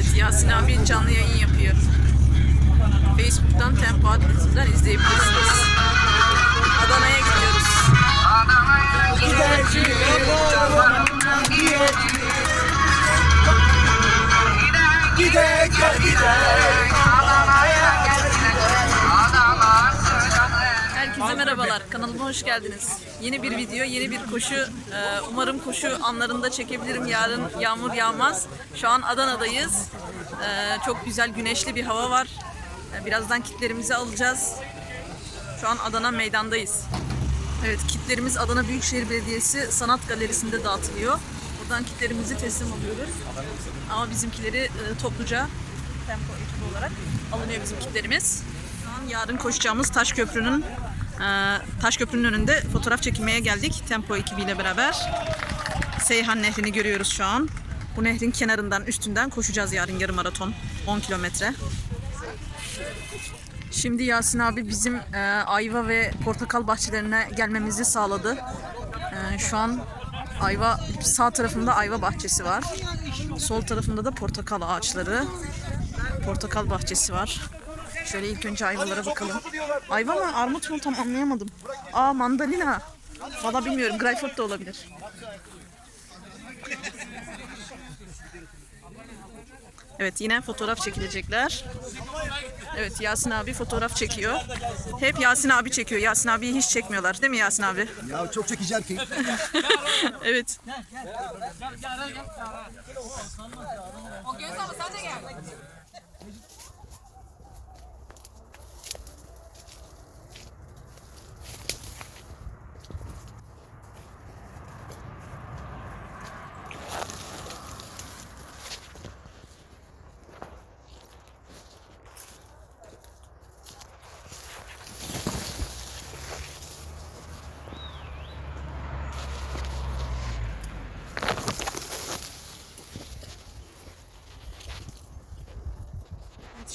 Evet Yasin abi canlı yayın yapıyor. Facebook'tan Tempo adresinden izleyebilirsiniz. Adana'ya gidiyoruz. Gidek gel gidek Herkese merhabalar. Kanalıma hoş geldiniz. Yeni bir video, yeni bir koşu. Ee, Umarım koşu anlarında çekebilirim. Yarın yağmur yağmaz. Şu an Adana'dayız. Ee, Çok güzel güneşli bir hava var. Ee, Birazdan kitlerimizi alacağız. Şu an Adana meydandayız. Evet, kitlerimiz Adana Büyükşehir Belediyesi Sanat Galerisi'nde dağıtılıyor. Buradan kitlerimizi teslim alıyoruz. Ama bizimkileri e, topluca tempo ekibi olarak alınıyor bizim kitlerimiz. Yarın koşacağımız Taş Köprü'nün Taş Köprü'nün önünde fotoğraf çekilmeye geldik tempo ekibiyle beraber. Seyhan Nehri'ni görüyoruz şu an. Bu nehrin kenarından üstünden koşacağız yarın yarım maraton 10 kilometre. Şimdi Yasin abi bizim e, ayva ve portakal bahçelerine gelmemizi sağladı. E, şu an ayva sağ tarafında ayva bahçesi var. Sol tarafında da portakal ağaçları. Portakal bahçesi var. Şöyle ilk önce ayvalara bakalım. Ayva mı armut mu tam anlayamadım. Aa mandalina. Valla bilmiyorum. Greyfurt da olabilir. Evet yine fotoğraf çekilecekler. Evet Yasin abi fotoğraf çekiyor. Hep Yasin abi çekiyor. Yasin abiyi hiç çekmiyorlar değil mi Yasin abi? Ya çok çekeceğim ki. Evet.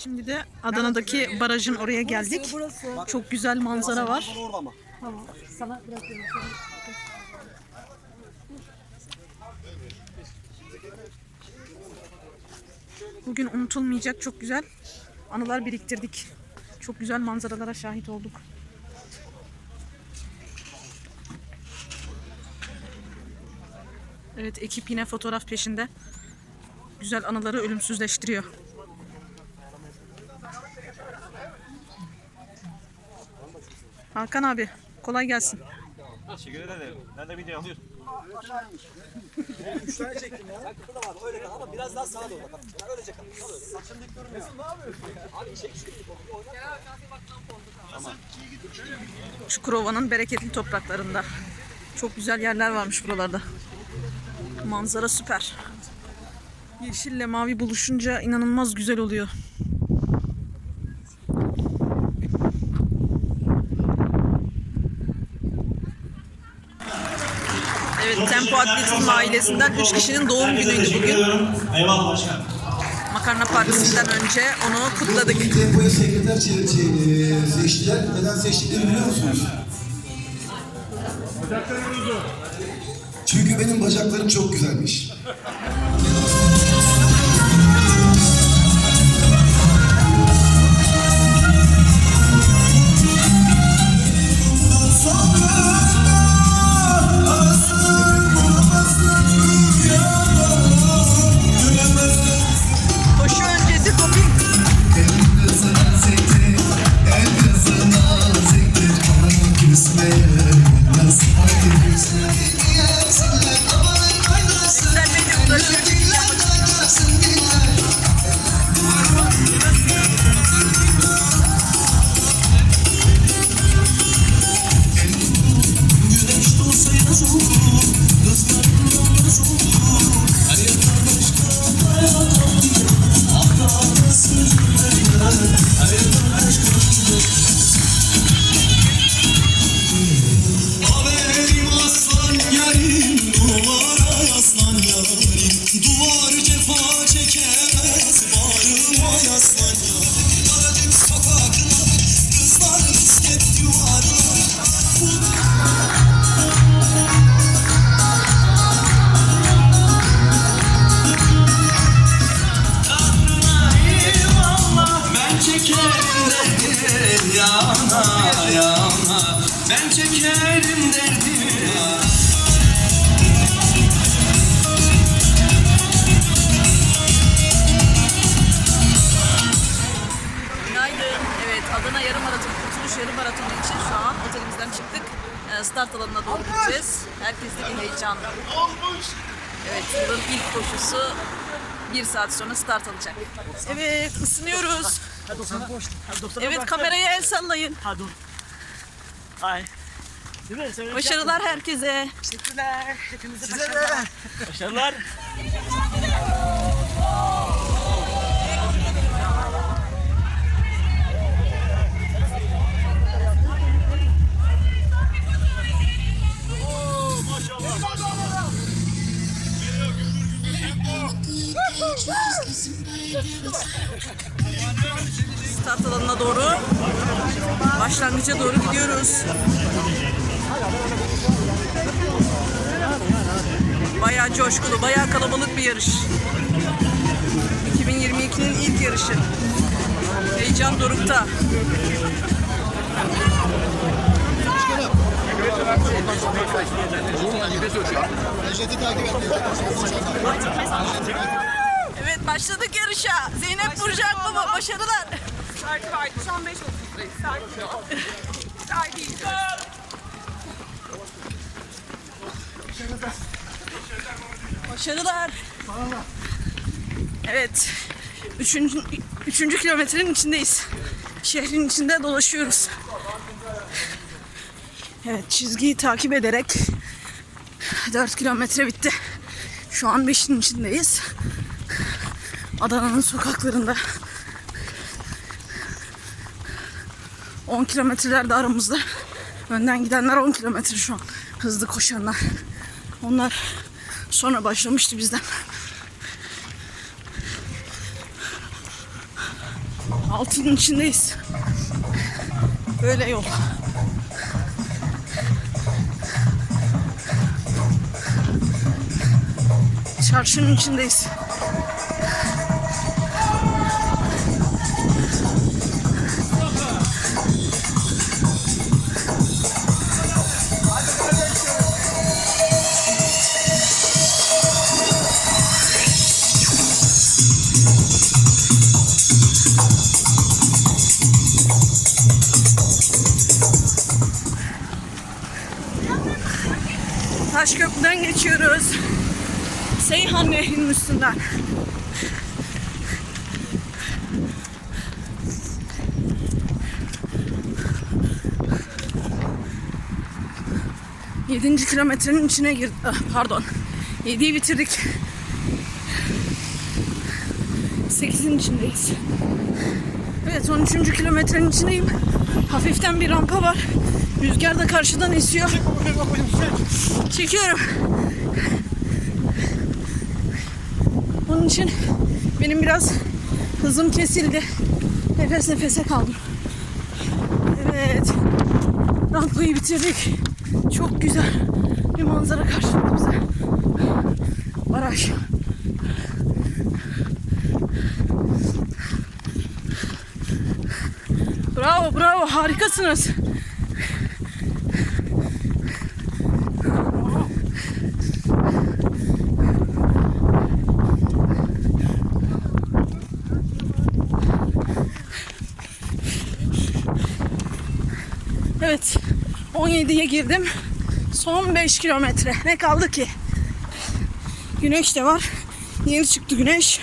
Şimdi de Adana'daki barajın oraya geldik. Çok güzel manzara var. Orada mı? Bugün unutulmayacak çok güzel anılar biriktirdik. Çok güzel manzaralara şahit olduk. Evet ekip yine fotoğraf peşinde. Güzel anıları ölümsüzleştiriyor. Hakan abi kolay gelsin. Teşekkür ederim. Ben de video alıyorum. Üç tane çektim ya. Kıpırda var öyle kal ama biraz daha sağa doğru bak. Ya öylece kal. Kal öyle. Saçın dik görünmesin. Ne yapıyorsun? Abi çek şu Çukurova'nın bereketli topraklarında. Çok güzel yerler varmış buralarda. Manzara süper. Yeşille mavi buluşunca inanılmaz güzel oluyor. Evet, Tempo Atletizm ailesinden 3 kişinin doğum günüydü bugün. Eyvallah başkanım. Makarna Partisi'nden önce onu kutladık. Tempoyu sekreter çe- çe- e, seçtiler. Neden seçtiklerini biliyor musunuz? Çünkü benim bacaklarım çok güzelmiş. Koşu Ben çekerim derdimi Günaydın. Evet, Adana yarım maraton, kurtuluş yarım maratonu için şu an otelimizden çıktık. Ee, Start alanına doğru gideceğiz. Herkeste bir heyecan. Evet, yılın ilk koşusu bir saat sonra start alacak. Evet, ısınıyoruz. Evet, kameraya el sallayın. Ha dur. Ay. Değil mi? Sen öyle bir şey Başarılar herkese. Teşekkürler. Hepinize başarılar. Başarılar. Başlangıca doğru gidiyoruz. Bayağı coşkulu, bayağı kalabalık bir yarış. 2022'nin ilk yarışı. Heyecan dorukta. Evet başladık yarışa. Zeynep Burcak baba başarılar. Sakin vardı. Şu an 5 oturdayız. Sakin ol. Sakin. Başarılar. Evet. Üçüncü, üçüncü kilometrenin içindeyiz. Şehrin içinde dolaşıyoruz. Evet çizgiyi takip ederek 4 kilometre bitti. Şu an 5'in içindeyiz. Adana'nın sokaklarında 10 kilometreler de aramızda. Önden gidenler 10 kilometre şu an. Hızlı koşanlar. Onlar sonra başlamıştı bizden. Altının içindeyiz. Böyle yol. Çarşının içindeyiz. Nehri'nin üstünden. Yedinci kilometrenin içine girdik. Pardon. Yediyi bitirdik. Sekizin içindeyiz. Evet 13. kilometrenin içindeyim. Hafiften bir rampa var. Rüzgar da karşıdan esiyor. Çekiyorum. Onun için benim biraz hızım kesildi. Nefes nefese kaldım. Evet. Rampayı bitirdik. Çok güzel bir manzara karşıladı bize. Baraj. Bravo bravo harikasınız. Evet 17'ye girdim. Son 5 kilometre. Ne kaldı ki? Güneş de var. Yeni çıktı güneş.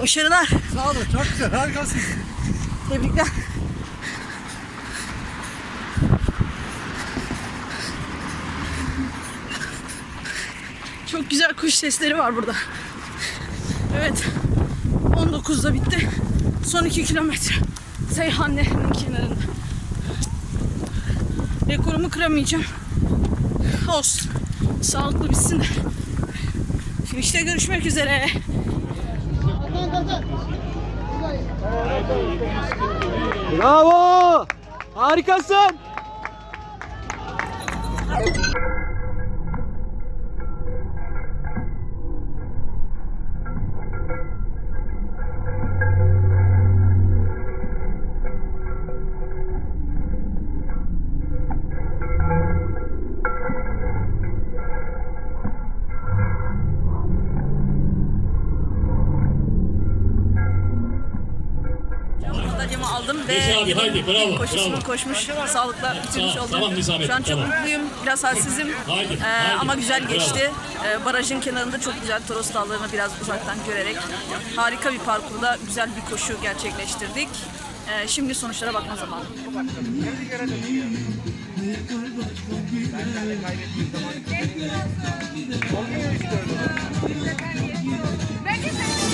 Başarılar. Sağ olun. Çok güzel. Harikasın. Tebrikler. Çok güzel kuş sesleri var burada. Evet. 19'da bitti. Son 2 kilometre. Seyhan Nehri'nin kenarında. Rekorumu kıramayacağım. Olsun. Sağlıklı bitsin de. Finişte görüşmek üzere. Bravo. Harikasın. madalyamı aldım ve Neyse abi, haydi, bravo, koşusunu bravo. koşmuş, sağlıkla bitirmiş Tamam, oldum. tamam Nizamet, Şu an çok tamam. mutluyum, biraz halsizim Haydi, Ee, haydi, ama güzel bravo. geçti. Ee, barajın kenarında çok güzel Toros Dağları'nı biraz uzaktan görerek harika bir parkurda güzel bir koşu gerçekleştirdik. Ee, şimdi sonuçlara bakma zamanı. Bence sen...